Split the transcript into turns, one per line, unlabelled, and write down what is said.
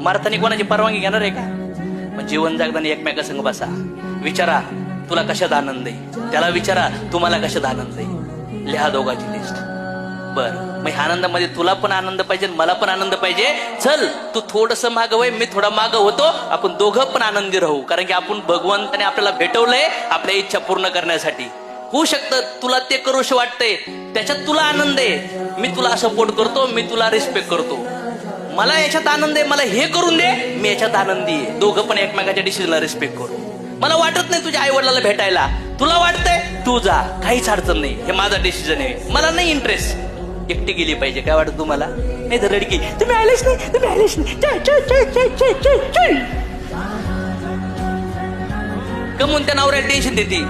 मारताना कोणाची परवानगी घेणार आहे का? मग जीवन जगताना एकमेकासंग बसा. विचारा तुला कशात आनंद आहे? त्याला विचारा तुम्हाला कशात आनंद आहे? लिहा दोघांची लिस्ट बर मग ह्या आनंदामध्ये तुला पण आनंद पाहिजे मला पण आनंद पाहिजे. चल तू थोडस माग वय मी थोडा माग होतो. आपण दोघं पण आनंदी राहू. कारण की आपण भगवंताने आपल्याला भेटवलंय आपल्या इच्छा पूर्ण करण्यासाठी. होऊ शकतं तुला ते करूशी वाटतंय. त्याच्यात तुला आनंद आहे. मी तुला सपोर्ट करतो मी तुला रिस्पेक्ट करतो. मला याच्यात आनंद आहे मला हे करून दे मी याच्यात आनंदी आहे. दोघं पण एकमेकाच्या डिसिजनला रिस्पेक्ट करू. मला वाटत नाही तुझ्या आई वडिलाला भेटायला. तुला वाटतंय? तू जा काहीच अडचण नाही. हे माझा डिसिजन आहे. मला नाही इंटरेस्ट एकटी गेली पाहिजे काय वाटत तुम्हाला? नाही तर रडकी तुम्ही आलेच नाही तुम्ही आलेच नाही. कमून त्या नवऱ्याला टेन्शन देते.